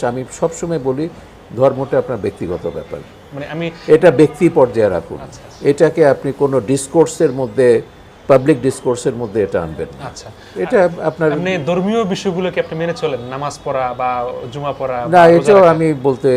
আমি সবসময় বলি ধর্মটা আপনার ব্যক্তিগত ব্যাপার মানে আমি এটা ব্যক্তি পর্যায়ে রাখুন আচ্ছা। এটাকে আপনি কোনো ডিসকোর্সের মধ্যে পাবলিক ডিসকোর্সের মধ্যে এটা আনবেন। আচ্ছা। এটা আপনার আপনি ধর্মীয় বিষয়গুলোকে আপনি মেনে চলেন নামাজ পড়া বা জুমা পড়া না এটাও আমি বলতে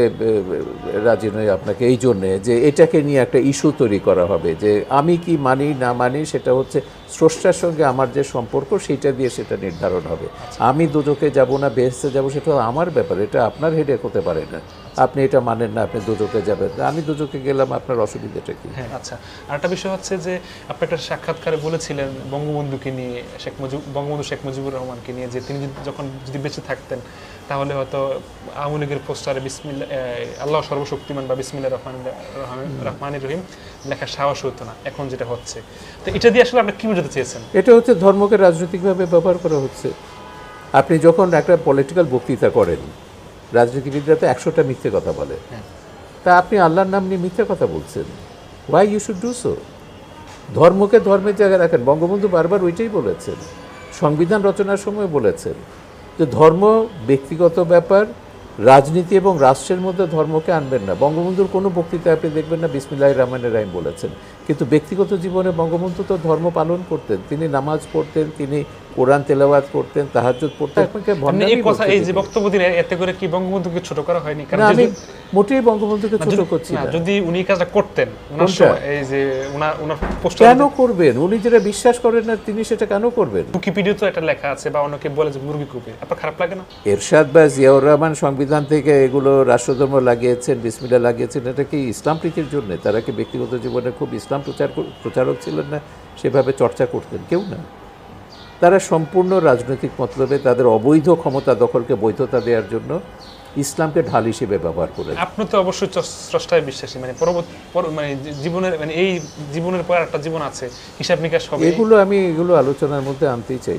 রাজি নই আপনাকে এই জন্যে যে এটাকে নিয়ে একটা ইস্যু তৈরি করা হবে যে আমি কি মানি না মানি সেটা হচ্ছে স্রষ্টার সঙ্গে আমার যে সম্পর্ক সেটা দিয়ে সেটা নির্ধারণ হবে। আমি দুজকে যাব না বেহেস্তে যাব সেটা আমার ব্যাপার এটা আপনার হেডে হতে পারে না। আপনি এটা মানেন না আপনি দুজকে যাবেন। আমি দুজকে গেলাম আপনার অসুবিধাটা কি? হ্যাঁ আচ্ছা। আরেকটা বিষয় হচ্ছে যে আপনি একটা সাক্ষাৎকারে বলেছিলেন বঙ্গবন্ধুকে নিয়ে শেখ মুজিব বঙ্গবন্ধু শেখ মুজিবুর রহমানকে নিয়ে যে তিনি যখন যদি বেঁচে থাকতেন তাহলে হয়তো আওয়ামী লীগের পোস্টারে বিসমিল্লা আল্লাহ সর্বশক্তিমান বা বিসমিল্লা রহমান রহমান রহিম লেখার সাহস হতো না এখন যেটা হচ্ছে। তো এটা দিয়ে আসলে আপনি কি বোঝাতে চেয়েছেন? এটা হচ্ছে ধর্মকে রাজনৈতিকভাবে ব্যবহার করা হচ্ছে। আপনি যখন একটা পলিটিক্যাল বক্তৃতা করেন রাজনীতিবিদরা তো একশোটা মিথ্যে কথা বলে। তা আপনি আল্লাহর নাম নিয়ে মিথ্যে কথা বলছেন। Why you should do so ধর্মকে ধর্মের জায়গায় রাখেন। বঙ্গবন্ধু বারবার ওইটাই বলেছেন। সংবিধান রচনার সময় বলেছেন যে ধর্ম ব্যক্তিগত ব্যাপার, রাজনীতি এবং রাষ্ট্রের মধ্যে ধর্মকে আনবেন না। বঙ্গবন্ধুর কোনো বক্তৃতায় আপনি দেখবেন না বিসমিল্লাহ রহমানের রাহিম বলেছেন। কিন্তু ব্যক্তিগত জীবনে বঙ্গবন্ধু তো ধর্ম পালন করতেন। তিনি নামাজ পড়তেন, তিনি কোরআন তেলাওয়াত করতেন তাহাজ্জুদ পড়তেন আপনাকে এই কথা এই যে বক্তব্য দিলেন এতে করে কি বঙ্গবন্ধুকে ছোট করা হয়নি? কারণ আমি মোটেই বঙ্গবন্ধুকে ছোট করছি না, যদি উনি কাজটা করতেন ওনার সময় এই যে ওনার ওনার পোস্টার কেন করবেন? উনি যেটা বিশ্বাস করেন না তিনি সেটা কেন করবেন? উইকিপিডিয়া তো এটা লেখা আছে বা অনেকে বলে যে মুরগি কুপি আপনার খারাপ লাগে না? এরশাদ বা জিয়াউর রহমান সংবিধান থেকে এগুলো রাষ্ট্রধর্ম লাগিয়েছেন বিসমিল্লা লাগিয়েছেন এটা কি ইসলাম প্রীতির জন্য? তারা কি ব্যক্তিগত জীবনে খুব ইসলাম প্রচার প্রচারক ছিলেন না? সেভাবে চর্চা করতেন কেউ না। তারা সম্পূর্ণ রাজনৈতিক মতলবে তাদের অবৈধ ক্ষমতা দখলকে বৈধতা দেওয়ার জন্য ইসলামকে ঢাল হিসেবে ব্যবহার করে আপনি তো অবশ্যই স্রষ্টায় বিশ্বাসী মানে পরবর্তী পর- মানে জীবনের মানে এই জীবনের পর একটা জীবন আছে হিসাব নিকাশ হবে এগুলো আমি এগুলো আলোচনার মধ্যে আনতেই চাই।